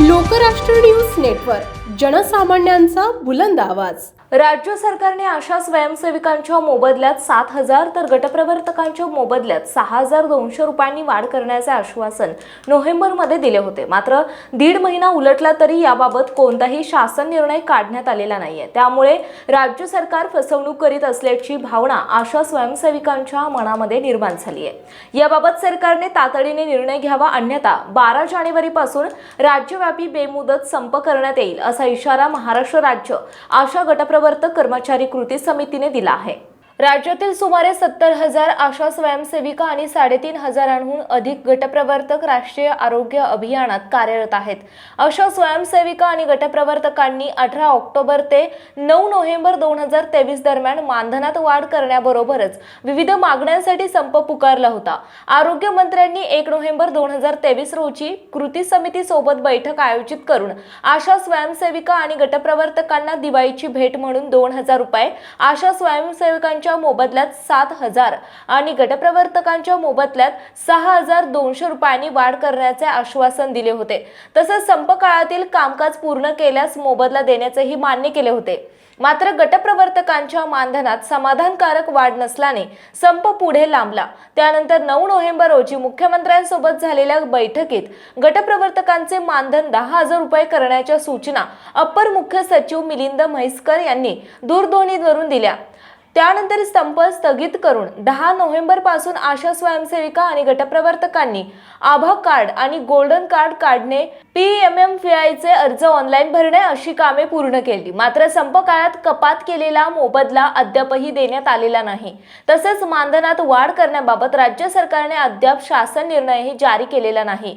Lokrashtra news network. जनसामान्यांचा बुलंद आवाज. राज्य सरकारने आशा स्वयंसेविकांच्या मोबदल्यात सात हजार तर गटप्रवर्तकांच्या मोबदल्यात सहा हजार दोनशे रुपयांनी वाढ करण्याचे आश्वासन नोव्हेंबरमध्ये दिले होते. मात्र दीड महिना उलटला तरी याबाबत कोणताही शासन निर्णय काढण्यात आलेला नाहीये. त्यामुळे राज्य सरकार फसवणूक करीत असल्याची भावना आशा स्वयंसेविकांच्या मनामध्ये निर्माण झाली आहे याबाबत सरकारने तातडीने निर्णय घ्यावा अन्यथा बारा जानेवारीपासून राज्यव्यापी बेमुदत संप करण्यात येईल असं इशारा महाराष्ट्र राज्य आशा गटप्रवर्तक कर्मचारी कृती समितीने दिला आहे. राज्यातील सुमारे सत्तर हजार आशा स्वयंसेविका आणि साडेतीन हजारांहून अधिक गटप्रवर्तक राष्ट्रीय आरोग्य अभियानात कार्यरत आहेत. अशा स्वयंसेविका आणि गटप्रवर्तकांनी अठरा ऑक्टोबर ते नऊ नोव्हेंबर दोन हजार तेवीस दरम्यान मानधनात वाढ करण्याबरोबरच विविध मागण्यांसाठी संप पुकारला होता. आरोग्य मंत्र्यांनी एक नोव्हेंबर दोन हजार तेवीस रोजी कृती समिती सोबत बैठक आयोजित करून आशा स्वयंसेविका आणि गटप्रवर्तकांना दिवाळीची भेट म्हणून दोन हजार रुपये आशा स्वयंसेवकांच्या मोबदल्यात सात हजार आणि गटप्रवर्तकांच्या मोबदल्यात सहा हजार दोनशे रुपयांनी वाढ करण्याचे आश्वासन दिले होते. तसंच संप काळातील कामकाज पूर्ण केल्यास मोबदला देण्याचेही मान्य केले होते. मात्र गटप्रवर्तकांच्या मानधनात समाधानकारक वाढ नसल्याने संप पुढे लांबला. त्यानंतर नऊ नोव्हेंबर रोजी मुख्यमंत्र्यांसोबत झालेल्या बैठकीत गटप्रवर्तकांचे मानधन दहा हजार रुपये करण्याच्या सूचना अप्पर मुख्य सचिव मिलिंद म्हैसकर यांनी दूरध्वनीवरून दिल्या. त्यानंतर संप स्थगित करून दहा नोव्हेंबरपासून आशा स्वयंसेविका आणि गटप्रवर्तकांनी आभा कार्ड आणि गोल्डन कार्ड काढणे पी एम एम चे अर्ज ऑनलाईन भरणे अशी कामे पूर्ण केली. मात्र संप काळात कपात केलेला मोबदला अद्यापही देण्यात आलेला नाही. तसेच मानधनात वाढ करण्याबाबत राज्य सरकारने अद्याप शासन निर्णयही जारी केलेला नाही.